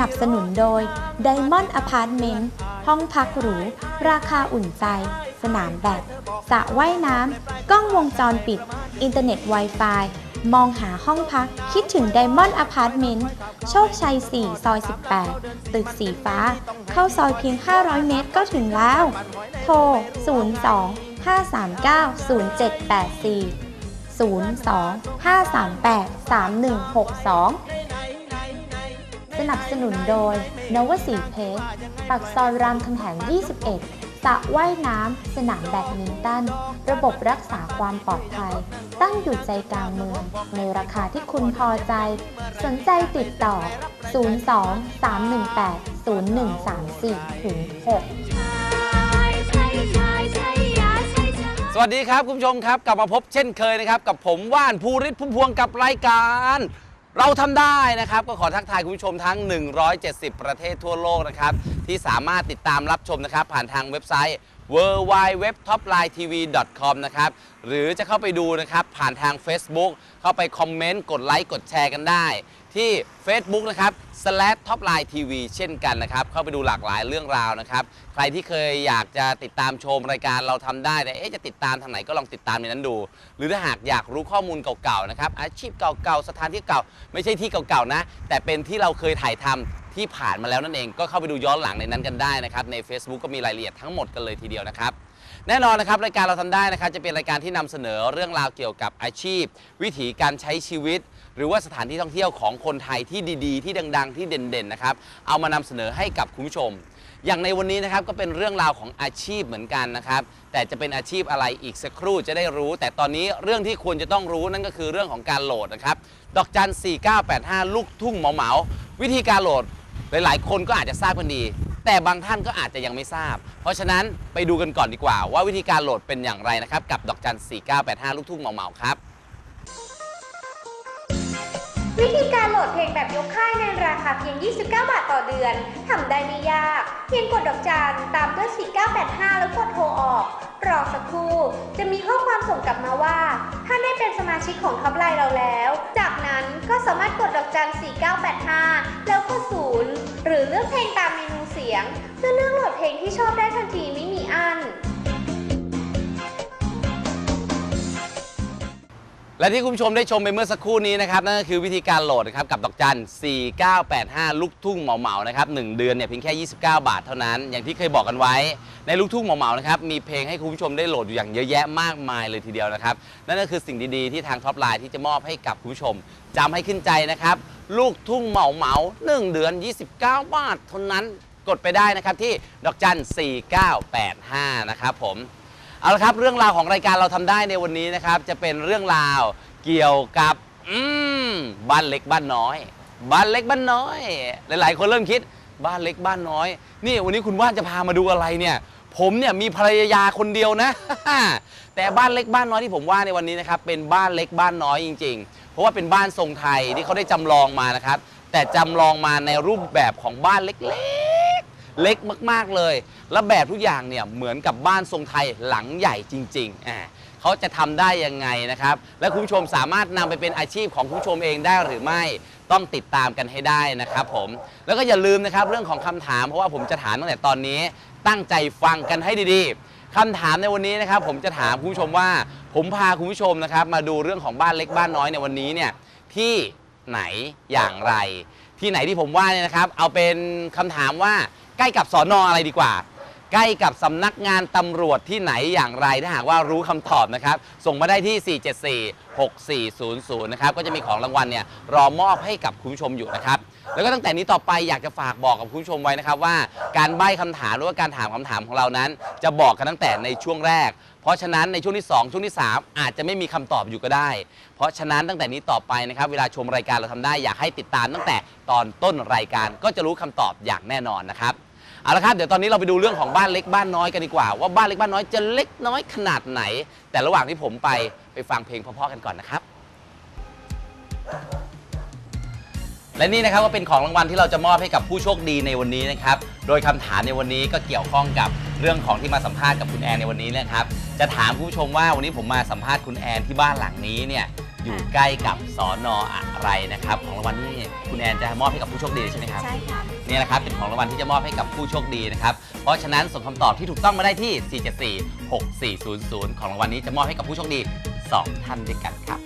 นับสนุนโดย Diamond Apartment ห้องพักหรู ราคาอุ่นใจ สนามแบดสระว่ายน้ำ กล้องวงจรปิด อินเทอร์เน็ต Wi-Fi มองหาห้องพักคิดถึง Diamond Apartment โชคชัย 4 ซอย 18 ตึกสีฟ้า เข้าซอยเพียง 500 เมตรก็ถึงแล้ว โทร 02 539 0784 02-538-3162 นับสนุนโดยนวสีเพชรปักซอยรามคำแหง 21สระว่ายน้ำ สนามแบดมินตัน ระบบรักษาความปลอดภัย ตั้งอยู่ใจกลางเมือง ในราคาที่คุณพอใจ สนใจติดต่อ 02 318 0134ถึง6สวัสดีครับ คุณผู้ชมครับ กลับมาพบเช่นเคยนะครับ กับผมว่านภูริศพุ่มพวงกับรายการ เราทำได้นะครับ ก็ขอทักทายคุณผู้ชมทั้ง 170 ประเทศทั่วโลกนะครับ ที่สามารถติดตามรับชมนะครับ ผ่านทางเว็บไซต์ w w w t o p l i n e t v c o m นะครับ หรือจะเข้าไปดูนะครับ ผ่านทาง Facebook เข้าไปคอมเมนต์ กดไลค์ กดแชร์กันได้ ที่ Facebook นะครับ slash topline tv เช่นกันนะครับ เข้าไปดูหลากหลายเรื่องราวนะครับ ใครที่เคยอยากจะติดตามชมรายการเราทำได้แต่เอ๊ะจะติดตามทางไหนก็ลองติดตามในนั้นดู หรือถ้าหากอยากรู้ข้อมูลเก่าๆนะครับ อาชีพเก่าๆ สถานที่เก่า ไม่ใช่ที่เก่าๆนะ แต่เป็นที่เราเคยถ่ายทำที่ผ่านมาแล้วนั่นเอง ก็เข้าไปดูย้อนหลังในนั้นกันได้นะครับ ใน Facebook ก็มีรายละเอียดทั้งหมดกันเลยทีเดียวนะครับ แน่นอนนะครับรายการเราทำได้นะครับจะเป็นรายการที่นำเสนอเรื่องราวเกี่ยวกับอาชีพ วิถีการใช้ชีวิต หรือว่าสถานที่ท่องเที่ยวของคนไทยที่ดีๆ ที่ดัง ๆ ที่เด่นๆนะครับเอามานำเสนอให้กับคุณผู้ชม อย่างในวันนี้นะครับก็เป็นเรื่องราวของอาชีพเหมือนกันนะครับแต่จะเป็นอาชีพอะไรอีกสักครู่จะได้รู้ แต่ตอนนี้เรื่องที่ควรจะต้องรู้นั่นก็คือเรื่องของการโหลดนะครับดอกจัน 4985 ลูกทุ่งเหมาเหมาวิธีการโหลดหลาย ๆ คนก็อาจจะทราบกันดี แต่บางท่านก็อาจจะยังไม่ทราบ เพราะฉะนั้นไปดูกันก่อนดีกว่า ว่าวิธีการโหลดเป็นอย่างไรนะครับ กับดอกจัน 4985 ลูกทุ่งเหมาๆครับ วิธีการโหลดเพลงแบบยกค่ายในราคาเพียง 29 บาทต่อเดือน ทำได้ไม่ยาก เพียงกดดอกจันตามด้วย 4985 แล้วกดโทรออก รอสักครู่ จะมีข้อความส่งกลับมาว่า ท่านได้เป็นสมาชิกของท็อปไลน์เราแล้ว จากนั้นก็สามารถกดดอกจัน 4985 แล้วก็ศูนย์หรือเลือกเพลงตามเมนูเสียง เพื่อเลือกโหลดเพลงที่ชอบได้ทันทีไม่มีอัน และที่คุณผู้ชมได้ชมไปเมื่อสักครู่นี้นะครับนั่นก็คือวิธีการโหลดนะครับกับดอกจัน 4985 ลูกทุ่งเหมาๆนะครับ1เดือนเนี่ยเพียงแค่ 29 บาทเท่านั้น อย่างที่เคยบอกกันไว้ ในลูกทุ่งเหมาๆนะครับมีเพลงให้คุณผู้ชมได้โหลดอยู่อย่างเยอะแยะมากมายเลยทีเดียวนะครับนั่นก็คือสิ่งดีๆที่ทางท็อปไลน์ที่จะมอบให้กับคุณผู้ชมจำให้ขึ้นใจนะครับลูกทุ่งเหมาๆ1เดือน 29 บาทเท่านั้นกดไปได้นะครับที่ดอกจัน 4985 นะครับผม เอาละครับเรื่องราวของรายการเราทำได้ในวันนี้นะครับ จะเป็นเรื่องราวเกี่ยวกับอืมบ้านเล็กบ้านน้อย บ้านเล็กบ้านน้อย หลาย ๆ คนเริ่มคิดบ้านเล็กบ้านน้อย นี่วันนี้คุณว่านจะพามาดูอะไรเนี่ย ผมเนี่ยมีภรรยาคนเดียวนะ แต่บ้านเล็กบ้านน้อยที่ผมว่าในวันนี้นะครับเป็นบ้านเล็กบ้านน้อยจริง ๆ เพราะว่าเป็นบ้านทรงไทยที่เขาได้จำลองมานะครับ แต่จำลองมาในรูปแบบของบ้านเล็ก เล็กมากๆเลย แล้วแบบทุกอย่างเนี่ยเหมือนกับบ้านทรงไทยหลังใหญ่จริงๆอ่าเขาจะทำได้ยังไงนะครับ และคุณผู้ชมสามารถนำไปเป็นอาชีพของคุณผู้ชมเองได้หรือไม่ต้องติดตามกันให้ได้นะครับผม แล้วก็อย่าลืมนะครับเรื่องของคำถามเพราะว่าผมจะถามตั้งแต่ตอนนี้ ตั้งใจฟังกันให้ดีๆคำถามในวันนี้นะครับ ผมจะถามคุณผู้ชมว่า ผมพาคุณผู้ชมนะครับ มาดูเรื่องของบ้านเล็กบ้านน้อยในวันนี้เนี่ยที่ไหนอย่างไร ที่ไหนที่ผมว่าเนี่ยนะครับ เอาเป็นคำถามว่า ใกล้กับสอนออะไรดีกว่า ใกล้กับสำนักงานตำรวจที่ไหนอย่างไรถ้าหากว่ารู้คำตอบนะครับ ส่งมาได้ที่ 474-6400 นะครับ ก็จะมีของรางวัลเนี่ยรอมอบให้กับคุณผู้ชมอยู่นะครับ แล้วก็ตั้งแต่นี้ต่อไปอยากจะฝากบอกกับคุณผู้ชมไว้นะครับว่าการใบ้คำถามหรือว่าการถามคำถามของเรานั้น จะบอกกันตั้งแต่ในช่วงแรก เพราะฉะนั้นในช่วงที่ 2 ช่วงที่ 3 อาจจะไม่มีคำตอบอยู่ก็ได้ เพราะฉะนั้นตั้งแต่นี้ต่อไปนะครับ เวลาชมรายการเราทำได้อยากให้ติดตามตั้งแต่ตอนต้นรายการก็จะรู้คำตอบอย่างแน่นอนนะครับ เอาละครับเดี๋ยวตอนนี้เราไปดูเรื่องของบ้านเล็กบ้านน้อยกันดีกว่า ว่าบ้านเล็กบ้านน้อยจะเล็กน้อยขนาดไหน แต่ระหว่างที่ผมไปไปฟังเพลงเพราะๆกันก่อนนะครับ และนี่นะครับก็เป็นของรางวัลที่เราจะมอบให้กับผู้โชคดีในวันนี้นะครับ โดยคำถามในวันนี้ก็เกี่ยวข้องกับเรื่องของที่มาสัมภาษณ์กับคุณแอนในวันนี้นะครับ จะถามผู้ชมว่าวันนี้ผมมาสัมภาษณ์คุณแอนที่บ้านหลังนี้เนี่ยอยู่ใกล้กับสอนออะไรนะครับ ของรางวัลที่คุณแอนจะมอบให้กับผู้โชคดีใช่ไหมครับ ใช่ค่ะ นี่นะครับเป็นของรางวัลที่จะมอบให้กับผู้โชคดีนะครับ เพราะฉะนั้นส่งคำตอบที่ถูกต้องมาได้ที่ 474 6400 ของรางวัลนี้จะมอบให้กับผู้โชคดี 2 ท่านด้วยกันครับ